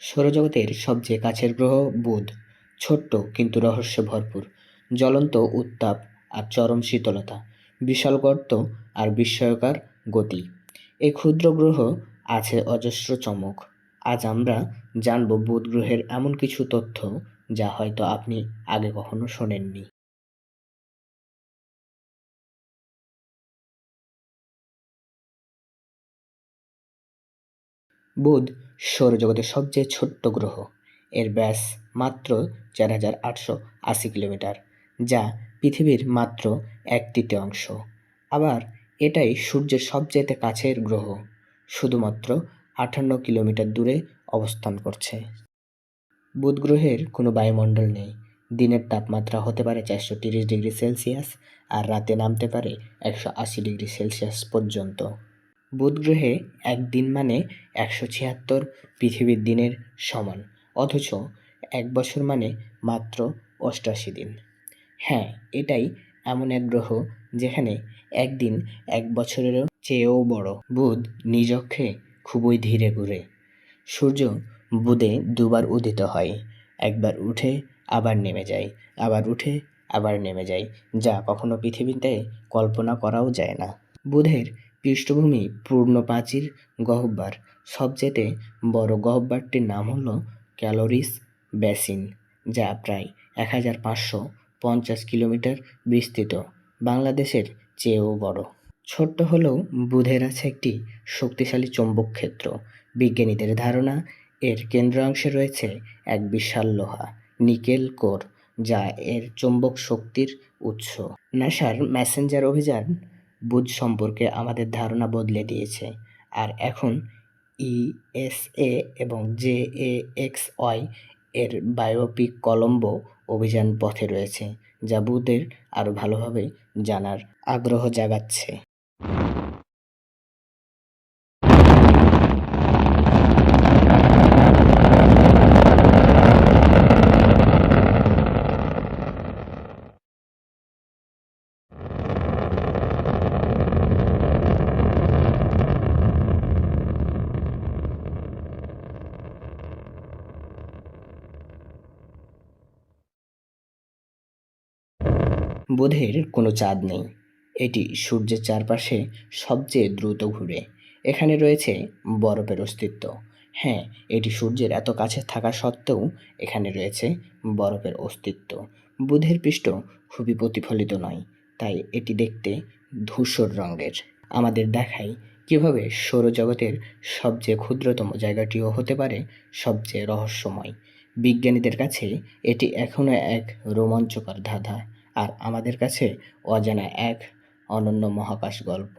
সৌরজগতের সবচেয়ে কাছের গ্রহ বুধ। ছোট্ট কিন্তু রহস্যে ভরপুর। জ্বলন্ত উত্তাপ আর চরম শীতলতা। বিশাল গর্ত আর বিস্ময়কার গতি। এই ক্ষুদ্র গ্রহ আছে অজস্র চমক। আজ আমরা জানব বুধ গ্রহের এমন কিছু তথ্য যা হয়তো আপনি আগে কখনো শোনেননি। বুধ সৌরজগতের সবচেয়ে ছোট্ট গ্রহ। এর ব্যাস মাত্র চার হাজার আটশো আশি কিলোমিটার, যা পৃথিবীর মাত্র এক তৃতীয়াংশ আবার এটাই সূর্যের সবচেয়ে কাছের গ্রহ, শুধুমাত্র আটান্ন কিলোমিটার দূরে অবস্থান করছে। বুধ গ্রহের কোনো বায়ুমণ্ডল নেই। দিনের তাপমাত্রা হতে পারে চারশো তিরিশ ডিগ্রি সেলসিয়াস আর রাতে নামতে পারে একশো আশি ডিগ্রি সেলসিয়াস পর্যন্ত। বুধ গ্রহে একদিন মানে একশো ছিয়াত্তর পৃথিবীর দিনের সমান, অথচ এক বছর মানে মাত্র অষ্টাশি দিন। হ্যাঁ এটাই এমন এক গ্রহ যেখানে একদিন এক বছরেরও চেয়েও বড়। বুধ নিজক্ষে খুবই ধীরে ঘুরে। সূর্য বুধে দুবার উদিত হয়, একবার উঠে, আবার নেমে যায়, আবার উঠে, আবার নেমে যায়, যা কখনো পৃথিবীতে কল্পনা করাও যায় না। বুধের পৃষ্ঠভূমি পূর্ণ প্রাচীর গহ্বর। সবচেয়ে বড় গহ্বরটির নাম হল ক্যালোরিস বেসিন, যা প্রায় এক হাজার পাঁচশো পঞ্চাশ কিলোমিটার বিস্তৃত, বাংলাদেশের চেয়েও বড়। ছোট্ট হলেও বুধের আছে একটি শক্তিশালী চৌম্বক ক্ষেত্র। বিজ্ঞানীদের ধারণা, এর কেন্দ্রাংশে রয়েছে এক বিশাল লোহা, নিকেল কোর, যা এর চৌম্বক শক্তির উৎস। নাসার ম্যাসেঞ্জার অভিযান বুধ সম্পর্কে আমাদের ধারণা বদলে দিয়েছে। আর এখন ইএসএ এবং জে এ এক্স ওয়াই এর বায়োপিক কলম্বো অভিযান পথে রয়েছে, যা বুধের আরও ভালোভাবে জানার আগ্রহ জাগাচ্ছে। বুধের কোনো চাঁদ নেই। এটি সূর্যের চারপাশে সবচেয়ে দ্রুত ঘুরে। এখানে রয়েছে বরফের অস্তিত্ব। হ্যাঁ এটি সূর্যের এত কাছে থাকা সত্ত্বেও এখানে রয়েছে বরফের অস্তিত্ব। বুধের পৃষ্ঠ খুবই প্রতিফলিত নয়, তাই এটি দেখতে ধূসর রঙের। আমাদের দেখায় কীভাবে সৌরজগতের সবচেয়ে ক্ষুদ্রতম জায়গাটিও হতে পারে সবচেয়ে রহস্যময়। বিজ্ঞানীদের কাছে এটি এখনও এক রোমাঞ্চকর ধাঁধা। আর আমাদের কাছে অজানা এক অনন্য মহাকাশ গল্প।